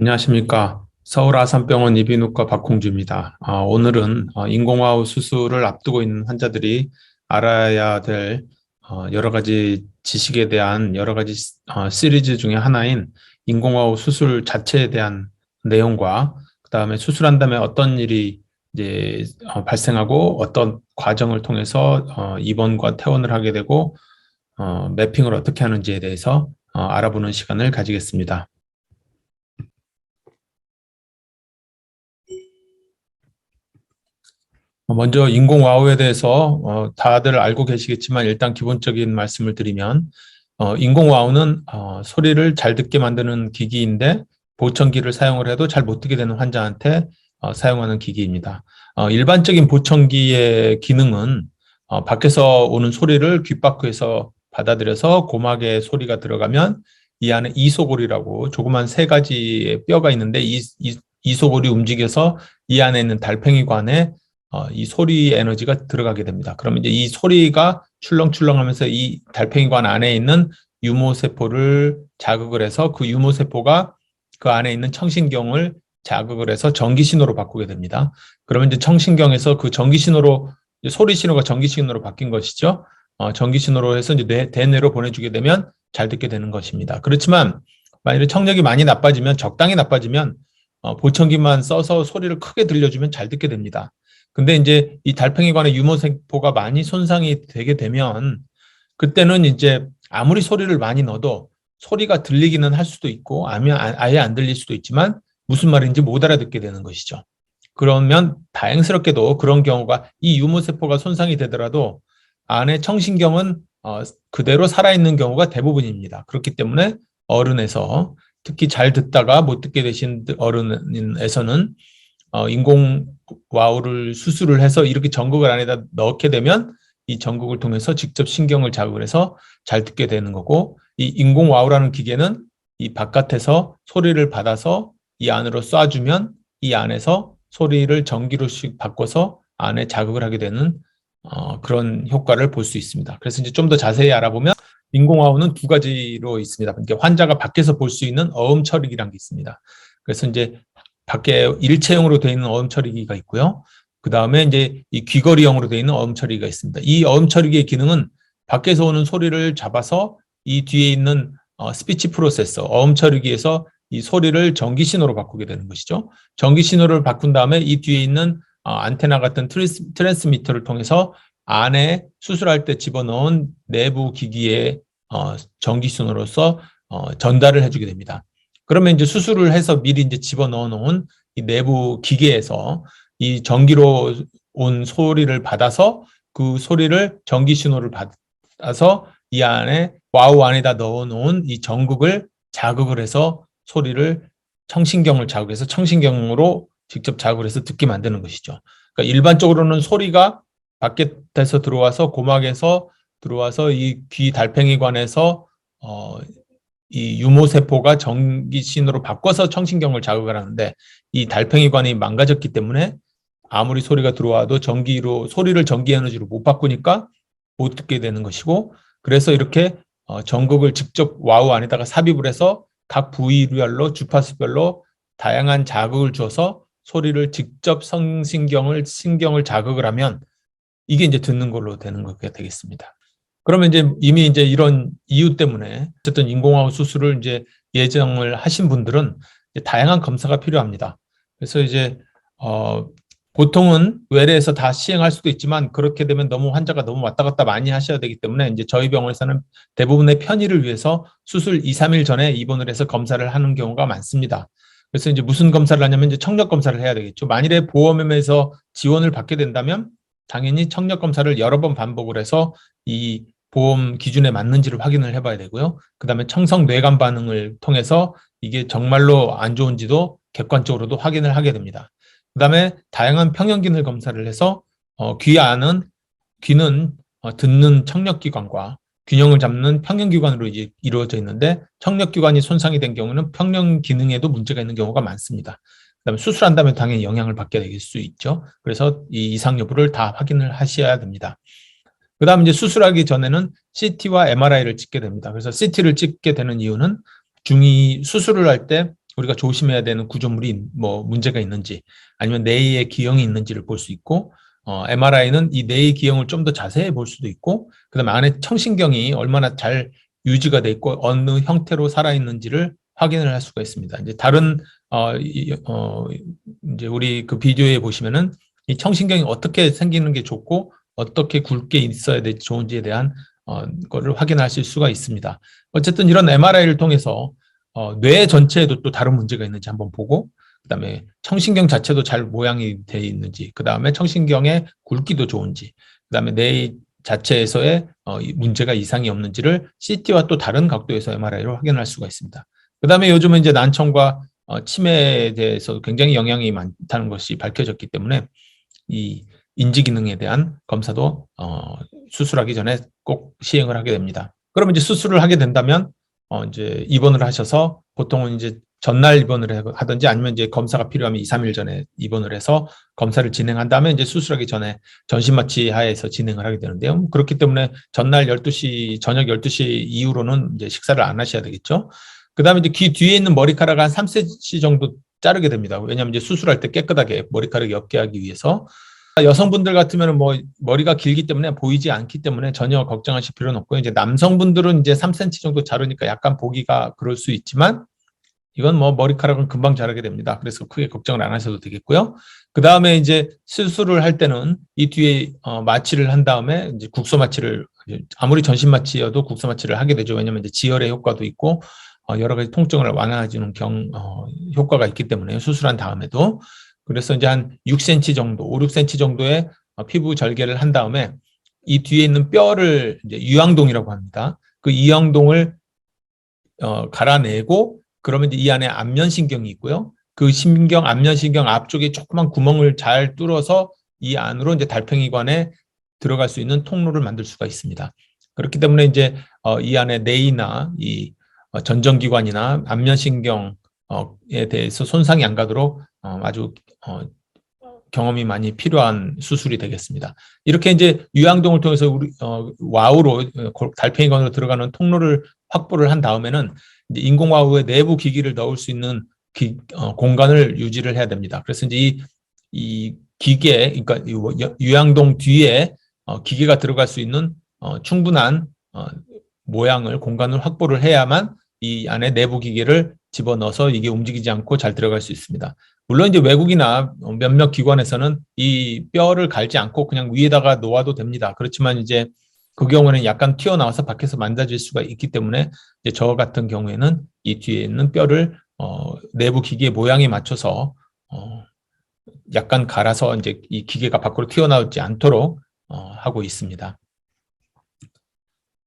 안녕하십니까. 서울 아산병원 이비인후과 박홍주입니다. 아, 오늘은 어, 인공화후 수술을 앞두고 있는 환자들이 알아야 될 어, 여러 가지 지식에 대한 여러 가지 어, 시리즈 중에 하나인 인공화후 수술 자체에 대한 내용과 그 다음에 수술한 다음에 어떤 일이 이제 어, 발생하고 어떤 과정을 통해서 어, 입원과 퇴원을 하게 되고 어, 매핑을 어떻게 하는지에 대해서 어, 알아보는 시간을 가지겠습니다. 먼저 인공 와우에 대해서 어, 다들 알고 계시겠지만 일단 기본적인 말씀을 드리면 어, 인공 와우는 어, 소리를 잘 듣게 만드는 기기인데 보청기를 사용을 해도 잘 못 듣게 되는 환자한테 어, 사용하는 기기입니다. 어, 일반적인 보청기의 기능은 어, 밖에서 오는 소리를 귓바퀴에서 받아들여서 고막에 소리가 들어가면 이 안에 이소골이라고 조그만 세 가지의 뼈가 있는데 이, 이 이소골이 움직여서 이 안에 있는 달팽이관에 어, 이 소리 에너지가 들어가게 됩니다. 그러면 이제 이 소리가 출렁출렁하면서 이 달팽이관 안에 있는 유모세포를 자극을 해서 그 유모세포가 그 안에 있는 청신경을 자극을 해서 전기 신호로 바꾸게 됩니다. 그러면 이제 청신경에서 그 전기 신호로 소리 신호가 전기 신호로 바뀐 것이죠. 어, 전기 신호로 해서 이제 뇌, 대뇌로 보내주게 되면 잘 듣게 되는 것입니다. 그렇지만 만약에 청력이 많이 나빠지면 적당히 나빠지면 어, 보청기만 써서 소리를 크게 들려주면 잘 듣게 됩니다. 근데 이제 이 달팽이관의 유모세포가 많이 손상이 되게 되면 그때는 이제 아무리 소리를 많이 넣어도 소리가 들리기는 할 수도 있고 아니면 아예 안 들릴 수도 있지만 무슨 말인지 못 알아듣게 되는 것이죠. 그러면 다행스럽게도 그런 경우가 이 유모세포가 손상이 되더라도 안에 청신경은 어, 그대로 살아있는 경우가 대부분입니다. 그렇기 때문에 어른에서 특히 잘 듣다가 못 듣게 되신 어른에서는 어, 인공 와우를 수술을 해서 이렇게 전극을 안에다 넣게 되면 이 전극을 통해서 직접 신경을 자극을 해서 잘 듣게 되는 거고 이 인공 와우라는 기계는 이 바깥에서 소리를 받아서 이 안으로 쏴주면 이 안에서 소리를 전기로 바꿔서 안에 자극을 하게 되는 어, 그런 효과를 볼 수 있습니다. 그래서 이제 좀 더 자세히 알아보면 인공화우는 두 가지로 있습니다. 그러니까 환자가 밖에서 볼 수 있는 어음 처리기라는 게 있습니다. 그래서 이제 밖에 일체형으로 되어 있는 어음 처리기가 있고요. 그 다음에 이제 이 귀걸이형으로 되어 있는 어음 처리기가 있습니다. 이 어음 처리기의 기능은 밖에서 오는 소리를 잡아서 이 뒤에 있는 어, 스피치 프로세서 어음 처리기에서 이 소리를 전기 신호로 바꾸게 되는 것이죠. 전기 신호를 바꾼 다음에 이 뒤에 있는 어, 안테나 같은 트랜스, 트랜스미터를 통해서 안에 수술할 때 집어넣은 내부 기기에 어, 전기 신호로서 어, 전달을 해주게 됩니다. 그러면 이제 수술을 해서 미리 이제 집어넣어 놓은 이 내부 기계에서 이 전기로 온 소리를 받아서 그 소리를 전기 신호를 받아서 이 안에 와우 안에다 넣어 놓은 이 전극을 자극을 해서 소리를 청신경을 자극해서 청신경으로 직접 자극을 해서 듣게 만드는 것이죠. 그러니까 일반적으로는 소리가 밖에서 들어와서 고막에서 들어와서 이 귀 달팽이관에서 어, 이 유모세포가 전기신호로 바꿔서 청신경을 자극을 하는데 이 달팽이관이 망가졌기 때문에 아무리 소리가 들어와도 전기로 소리를 전기 에너지로 못 바꾸니까 못 듣게 되는 것이고 그래서 이렇게 어, 전극을 직접 와우 안에다가 삽입을 해서 각 부위별로 주파수별로 다양한 자극을 줘서 소리를 직접 성신경을 신경을 자극을 하면 이게 이제 듣는 걸로 되는 거게 되겠습니다. 그러면 이제 이미 이제 이런 이유 때문에 어쨌든 인공화학 수술을 이제 예정을 하신 분들은 다양한 검사가 필요합니다. 그래서 이제 어 보통은 외래에서 다 시행할 수도 있지만 그렇게 되면 너무 환자가 너무 왔다 갔다 많이 하셔야 되기 때문에 이제 저희 병원에서는 대부분의 편의를 위해서 수술 2, 3일 전에 입원을 해서 검사를 하는 경우가 많습니다. 그래서 이제 무슨 검사를 하냐면 이제 청력 검사를 해야 되겠죠. 만일에 보험에서 지원을 받게 된다면 당연히 청력 검사를 여러 번 반복을 해서 이 보험 기준에 맞는지를 확인을 해봐야 되고요. 그 다음에 청성 뇌관 반응을 통해서 이게 정말로 안 좋은지도 객관적으로도 확인을 하게 됩니다. 그 다음에 다양한 평형기능 검사를 해서 어, 귀 안은 귀는 어, 듣는 청력기관과 균형을 잡는 평형기관으로 이제 이루어져 있는데 청력기관이 손상이 된 경우는 평형 기능에도 문제가 있는 경우가 많습니다. 그다음에 수술한 다음에 당연히 영향을 받게 될 수 있죠. 그래서 이 이상 여부를 다 확인을 하셔야 됩니다. 그 다음 이제 수술하기 전에는 CT와 MRI를 찍게 됩니다. 그래서 CT를 찍게 되는 이유는 중이 수술을 할 때 우리가 조심해야 되는 구조물이 뭐 문제가 있는지 아니면 뇌에 기형이 있는지를 볼 수 있고 어, MRI는 이 뇌의 기형을 좀 더 자세히 볼 수도 있고 그다음에 안에 청신경이 얼마나 잘 유지가 돼 있고 어느 형태로 살아 있는지를 확인을 할 수가 있습니다. 이제 다른 어, 이, 어 이제 우리 그 비디오에 보시면은 이 청신경이 어떻게 생기는 게 좋고 어떻게 굵게 있어야 될 좋은지에 대한 어, 거를 확인하실 수가 있습니다. 어쨌든 이런 MRI를 통해서 어, 뇌 전체에도 또 다른 문제가 있는지 한번 보고 그다음에 청신경 자체도 잘 모양이 돼 있는지 그다음에 청신경의 굵기도 좋은지 그다음에 뇌 자체에서의 어, 문제가 이상이 없는지를 CT와 또 다른 각도에서 MRI로 확인할 수가 있습니다. 그다음에 요즘은 이제 난청과 어, 치매에 대해서 굉장히 영향이 많다는 것이 밝혀졌기 때문에 이 인지 기능에 대한 검사도 어, 수술하기 전에 꼭 시행을 하게 됩니다. 그러면 이제 수술을 하게 된다면 어, 이제 입원을 하셔서 보통은 이제 전날 입원을 하든지 아니면 이제 검사가 필요하면 2, 3일 전에 입원을 해서 검사를 진행한 다음에 이제 수술하기 전에 전신마취 하에서 진행을 하게 되는데요. 그렇기 때문에 전날 12시, 저녁 12시 이후로는 이제 식사를 안 하셔야 되겠죠. 그 다음에 이제 귀 뒤에 있는 머리카락 한 3cm 정도 자르게 됩니다. 왜냐하면 이제 수술할 때 깨끗하게 머리카락이 없게 하기 위해서 여성분들 같으면 뭐 머리가 길기 때문에 보이지 않기 때문에 전혀 걱정하실 필요는 없고요. 이제 남성분들은 이제 3cm 정도 자르니까 약간 보기가 그럴 수 있지만 이건 뭐 머리카락은 금방 자르게 됩니다. 그래서 크게 걱정을 안 하셔도 되겠고요. 그 다음에 이제 수술을 할 때는 이 뒤에 어, 마취를 한 다음에 이제 국소 마취를 아무리 전신 마취여도 국소 마취를 하게 되죠. 왜냐하면 이제 지혈의 효과도 있고 어, 여러 가지 통증을 완화해주는 경 어, 효과가 있기 때문에 수술한 다음에도 그래서 이제 한 6cm 정도, 5, 6cm 정도의 어, 피부 절개를 한 다음에 이 뒤에 있는 뼈를 이제 유양동이라고 합니다. 그 유양동을 어, 갈아내고 그러면 이제 이 안에 안면신경이 있고요. 그 신경, 안면신경 앞쪽에 조그만 구멍을 잘 뚫어서 이 안으로 이제 달팽이관에 들어갈 수 있는 통로를 만들 수가 있습니다. 그렇기 때문에 이제 어, 이 안에 뇌이나 이 어, 전정기관이나 안면신경에 대해서 손상이 안 가도록 어, 아주 어, 경험이 많이 필요한 수술이 되겠습니다. 이렇게 이제 유양동을 통해서 우리 와우로 달팽이관으로 들어가는 통로를 확보를 한 다음에는 인공 와우의 내부 기기를 넣을 수 있는 기, 공간을 유지를 해야 됩니다. 그래서 이제 이, 이 기계, 그러니까 유양동 뒤에 기계가 들어갈 수 있는 충분한 모양을 공간을 확보를 해야만 이 안에 내부 기계를 집어넣어서 이게 움직이지 않고 잘 들어갈 수 있습니다. 물론 이제 외국이나 몇몇 기관에서는 이 뼈를 갈지 않고 그냥 위에다가 놓아도 됩니다. 그렇지만 이제 그 경우에는 약간 튀어나와서 밖에서 만져질 수가 있기 때문에 이제 저 같은 경우에는 이 뒤에 있는 뼈를 어, 내부 기계 모양에 맞춰서 어, 약간 갈아서 이제 이 기계가 밖으로 튀어나오지 않도록 어, 하고 있습니다.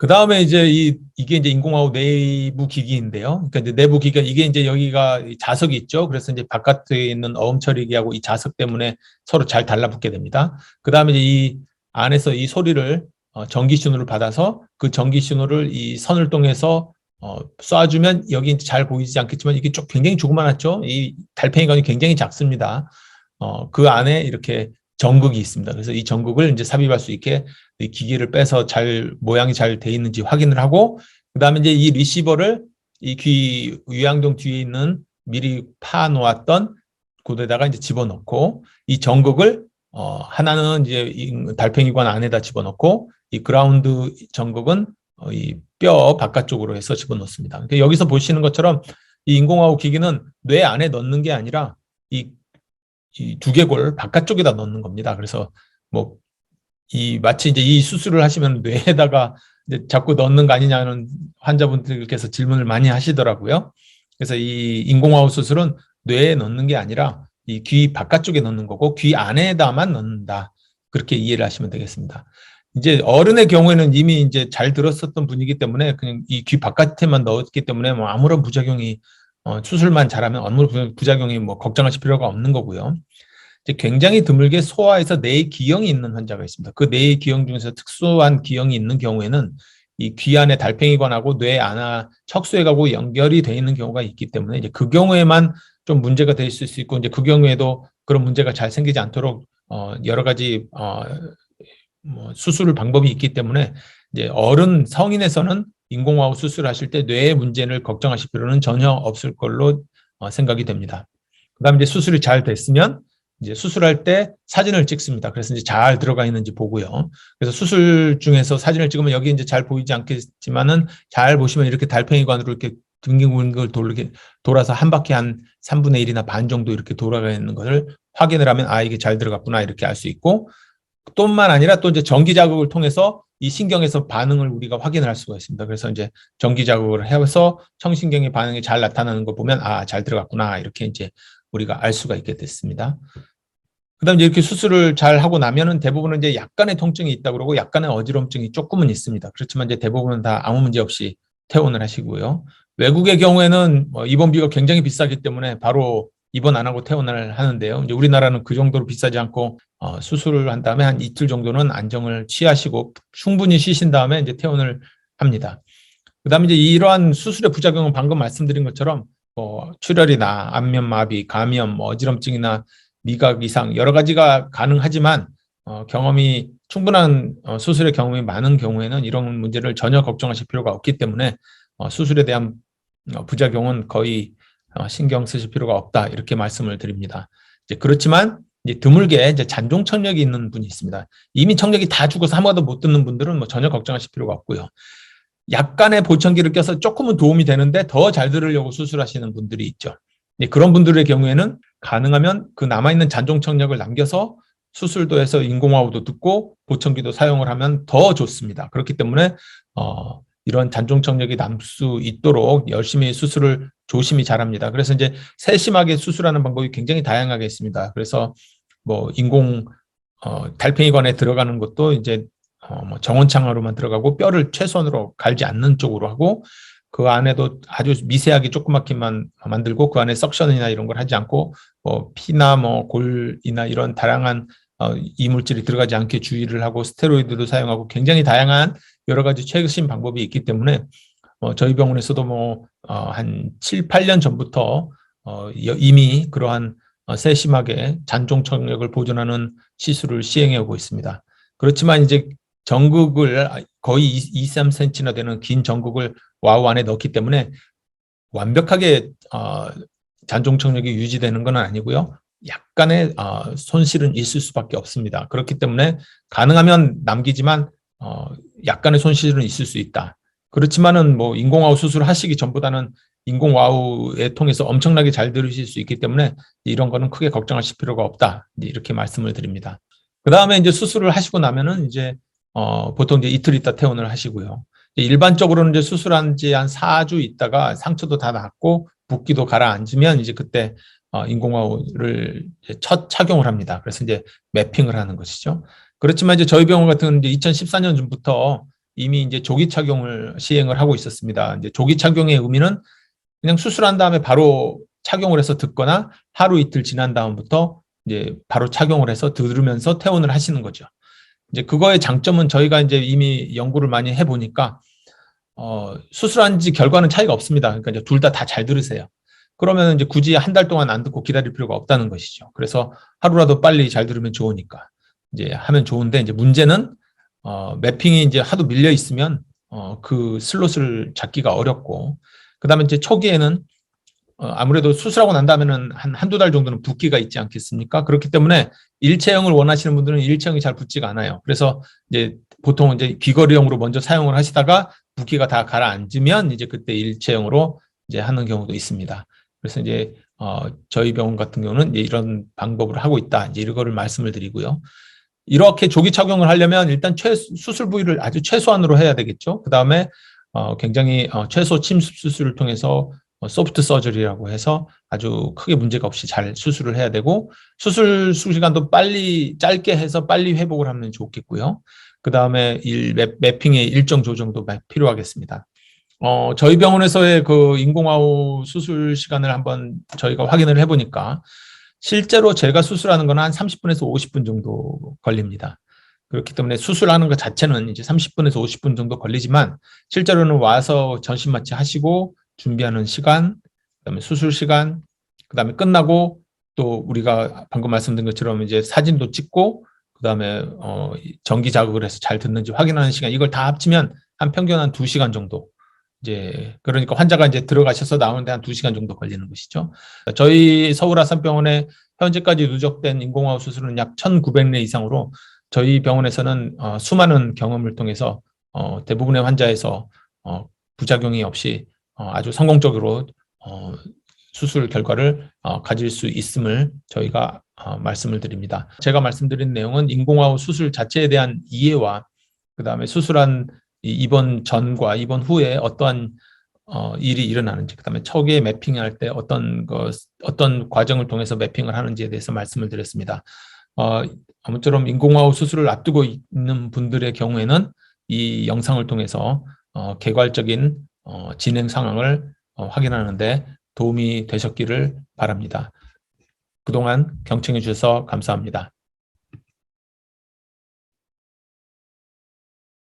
그 다음에 이제 이, 이게 이제 인공화호 내부 기기인데요. 그러니까 이제 내부 기기가 이게 이제 여기가 자석이 있죠. 그래서 이제 바깥에 있는 어음 처리기하고 이 자석 때문에 서로 잘 달라붙게 됩니다. 그 다음에 이 안에서 이 소리를 어, 전기 신호를 받아서 그 전기 신호를 이 선을 통해서 어, 쏴주면 여기 잘 보이지 않겠지만 이게 쭉 굉장히 조그만하죠. 이 달팽이관이 굉장히 작습니다. 어, 그 안에 이렇게 전극이 있습니다. 그래서 이 전극을 이제 삽입할 수 있게 이 기기를 빼서 잘 모양이 잘 돼 있는지 확인을 하고 그다음에 이제 이 리시버를 이 귀 유양동 뒤에 있는 미리 파 놓았던 곳에다가 이제 집어넣고 이 전극을 어 하나는 이제 달팽이관 안에다 집어넣고 이 그라운드 전극은 어 이뼈 바깥쪽으로 해서 집어넣습니다. 그러니까 여기서 보시는 것처럼 이 인공화호 기기는 뇌 안에 넣는 게 아니라 이 이 두개골 바깥쪽에다 넣는 겁니다. 그래서 뭐 이 마치 이제 이 수술을 하시면 뇌에다가 이제 자꾸 넣는 거 아니냐는 환자분들께서 질문을 많이 하시더라고요. 그래서 이 인공화호 수술은 뇌에 넣는 게 아니라 이 귀 바깥쪽에 넣는 거고 귀 안에다만 넣는다. 그렇게 이해를 하시면 되겠습니다. 이제 어른의 경우에는 이미 이제 잘 들었었던 분이기 때문에 그냥 이 귀 바깥에만 넣었기 때문에 뭐 아무런 부작용이 어, 수술만 잘하면 아무런 부작용이 뭐 걱정하실 필요가 없는 거고요. 이제 굉장히 드물게 소아에서 뇌 기형이 있는 환자가 있습니다. 그뇌 기형 중에서 특수한 기형이 있는 경우에는 이 귀 안에 달팽이관하고 뇌 안아 척수액하고 연결이 되어 있는 경우가 있기 때문에 이제 그 경우에만 좀 문제가 될 수 있고 이제 그 경우에도 그런 문제가 잘 생기지 않도록 어 여러 가지 어뭐 수술 방법이 있기 때문에 이제 어른 성인에서는 인공화호 수술하실 때 뇌의 문제를 걱정하실 필요는 전혀 없을 걸로 어, 생각이 됩니다. 그다음에 이제 수술이 잘 됐으면 이제 수술할 때 사진을 찍습니다. 그래서 이제 잘 들어가 있는지 보고요. 그래서 수술 중에서 사진을 찍으면 여기 이제 잘 보이지 않겠지만은 잘 보시면 이렇게 달팽이관으로 이렇게 둥글둥글 돌게 돌아서 한 바퀴 한 3분의 1이나 반 정도 이렇게 돌아가 있는 것을 확인을 하면 아 이게 잘 들어갔구나 이렇게 알 수 있고 또만 아니라 또 이제 전기 자극을 통해서 이 신경에서 반응을 우리가 확인을 할 수가 있습니다. 그래서 이제 전기 자극을 해서 청신경의 반응이 잘 나타나는 거 보면 아 잘 들어갔구나 이렇게 이제 우리가 알 수가 있게 됐습니다. 그다음 에 이렇게 수술을 잘 하고 나면은 대부분은 이제 약간의 통증이 있다 그러고 약간의 어지럼증이 조금은 있습니다. 그렇지만 이제 대부분은 다 아무 문제 없이 퇴원을 하시고요. 외국의 경우에는 뭐 입원비가 굉장히 비싸기 때문에 바로 입원 안 하고 퇴원을 하는데요. 이제 우리나라는 그 정도로 비싸지 않고 어, 수술을 한 다음에 한 이틀 정도는 안정을 취하시고 충분히 쉬신 다음에 이제 퇴원을 합니다. 그다음에 이제 이러한 수술의 부작용은 방금 말씀드린 것처럼 뭐 출혈이나 안면 마비, 감염, 뭐 어지럼증이나 미각 이상 여러 가지가 가능하지만 어, 경험이 충분한 어, 수술의 경험이 많은 경우에는 이런 문제를 전혀 걱정하실 필요가 없기 때문에 어, 수술에 대한 어, 부작용은 거의 어, 신경 쓰실 필요가 없다 이렇게 말씀을 드립니다. 그렇지만 이제 드물게 이제 잔종 청력이 있는 분이 있습니다. 이미 청력이 다 죽어서 아무것도 못 듣는 분들은 뭐 전혀 걱정하실 필요가 없고요. 약간의 보청기를 껴서 조금은 도움이 되는데 더 잘 들으려고 수술하시는 분들이 있죠. 그런 분들의 경우에는 가능하면 그 남아있는 잔종 청력을 남겨서 수술도 해서 인공호흡도 듣고 보청기도 사용을 하면 더 좋습니다. 그렇기 때문에 어, 이런 잔종 청력이 남 수 있도록 열심히 수술을 조심히 잘합니다. 그래서 이제 세심하게 수술하는 방법이 굉장히 다양하게 있습니다. 그래서 뭐 인공 어, 달팽이관에 들어가는 것도 이제 어, 뭐 정원창으로만 들어가고 뼈를 최선으로 갈지 않는 쪽으로 하고 그 안에도 아주 미세하게 조그맣게만 만들고 그 안에 석션이나 이런 걸 하지 않고 뭐 피나 뭐 골이나 이런 다양한 어, 이물질이 들어가지 않게 주의를 하고 스테로이드도 사용하고 굉장히 다양한 여러 가지 최신 방법이 있기 때문에 어, 저희 병원에서도 뭐 어, 한 7, 8년 전부터 어, 이미 그러한 어, 세심하게 잔종 청력을 보존하는 시술을 시행해 오고 있습니다. 그렇지만 이제 전극을 거의 2, 3cm나 되는 긴 전극을 와우 안에 넣기 때문에 완벽하게 어, 잔종 청력이 유지되는 건 아니고요. 약간의 어, 손실은 있을 수밖에 없습니다. 그렇기 때문에 가능하면 남기지만 어, 약간의 손실은 있을 수 있다. 그렇지만은 뭐 인공와우 수술 하시기 전보다는 인공와우에 통해서 엄청나게 잘 들으실 수 있기 때문에 이런 거는 크게 걱정하실 필요가 없다. 이렇게 말씀을 드립니다. 그 다음에 이제 수술을 하시고 나면은 이제 어, 보통 이제 이틀 있다 퇴원을 하시고요. 일반적으로는 이제 수술한 지 한 4주 있다가 상처도 다 낫고 붓기도 가라앉으면 이제 그때 어, 인공화호를 첫 착용을 합니다. 그래서 이제 매핑을 하는 것이죠. 그렇지만 이제 저희 병원 같은 이제 2014년 전부터 이미 이제 조기 착용을 시행을 하고 있었습니다. 이제 조기 착용의 의미는 그냥 수술한 다음에 바로 착용을 해서 듣거나 하루 이틀 지난 다음부터 이제 바로 착용을 해서 들으면서 퇴원을 하시는 거죠. 이제 그거의 장점은 저희가 이제 이미 연구를 많이 해보니까 어, 수술한 지 결과는 차이가 없습니다. 그러니까 이제 둘 다 다 잘 들으세요. 그러면 이제 굳이 한 달 동안 안 듣고 기다릴 필요가 없다는 것이죠. 그래서 하루라도 빨리 잘 들으면 좋으니까 이제 하면 좋은데 이제 문제는 어, 매핑이 이제 하도 밀려 있으면 어, 그 슬롯을 잡기가 어렵고 그다음에 이제 초기에는 어, 아무래도 수술하고 난 다음에는 한 한두 달 정도는 붓기가 있지 않겠습니까? 그렇기 때문에 일체형을 원하시는 분들은 일체형이 잘 붙지가 않아요. 그래서 이제 보통 이제 귀걸이형으로 먼저 사용을 하시다가 붓기가 다 가라앉으면 이제 그때 일체형으로 이제 하는 경우도 있습니다. 그래서 이제 어, 저희 병원 같은 경우는 이제 이런 방법을 하고 있다. 이제 이거를 말씀을 드리고요. 이렇게 조기 착용을 하려면 일단 최, 수술 부위를 아주 최소한으로 해야 되겠죠. 그 다음에 어, 굉장히 어, 최소 침습 수술을 통해서 어, 소프트 서저리라고 해서 아주 크게 문제가 없이 잘 수술을 해야 되고 수술 시간도 빨리 짧게 해서 빨리 회복을 하면 좋겠고요. 그 다음에 일 맵핑의 일정 조정도 필요하겠습니다. 어, 저희 병원에서의 그 인공화호 수술 시간을 한번 저희가 확인을 해보니까 실제로 제가 수술하는 건 한 30분에서 50분 정도 걸립니다. 그렇기 때문에 수술하는 것 자체는 이제 30분에서 50분 정도 걸리지만 실제로는 와서 전신 마취 하시고 준비하는 시간, 그다음에 수술 시간, 그다음에 끝나고 또 우리가 방금 말씀드린 것처럼 이제 사진도 찍고 그다음에 어 전기 자극을 해서 잘 듣는지 확인하는 시간 이걸 다 합치면 한 평균 한 2시간 정도 이제 그러니까 환자가 이제 들어가셔서 나오는데 한 2시간 정도 걸리는 것이죠. 저희 서울 아산병원에 현재까지 누적된 인공호흡 수술은 약 1,900례 이상으로 저희 병원에서는 어, 수많은 경험을 통해서 어, 대부분의 환자에서 어, 부작용이 없이 어, 아주 성공적으로 어, 수술 결과를 어, 가질 수 있음을 저희가 어, 말씀을 드립니다. 제가 말씀드린 내용은 인공호흡 수술 자체에 대한 이해와 그 다음에 수술한 이 입원 전과 입원 후에 어떠한 어, 일이 일어나는지, 그 다음에 초기에 매핑할 때 어떤 것, 어떤 과정을 통해서 매핑을 하는지에 대해서 말씀을 드렸습니다. 어, 아무쪼록 인공호흡 수술을 앞두고 있는 분들의 경우에는 이 영상을 통해서 어, 개괄적인 어, 진행 상황을 어, 확인하는데 도움이 되셨기를 바랍니다. 그동안 경청해 주셔서 감사합니다.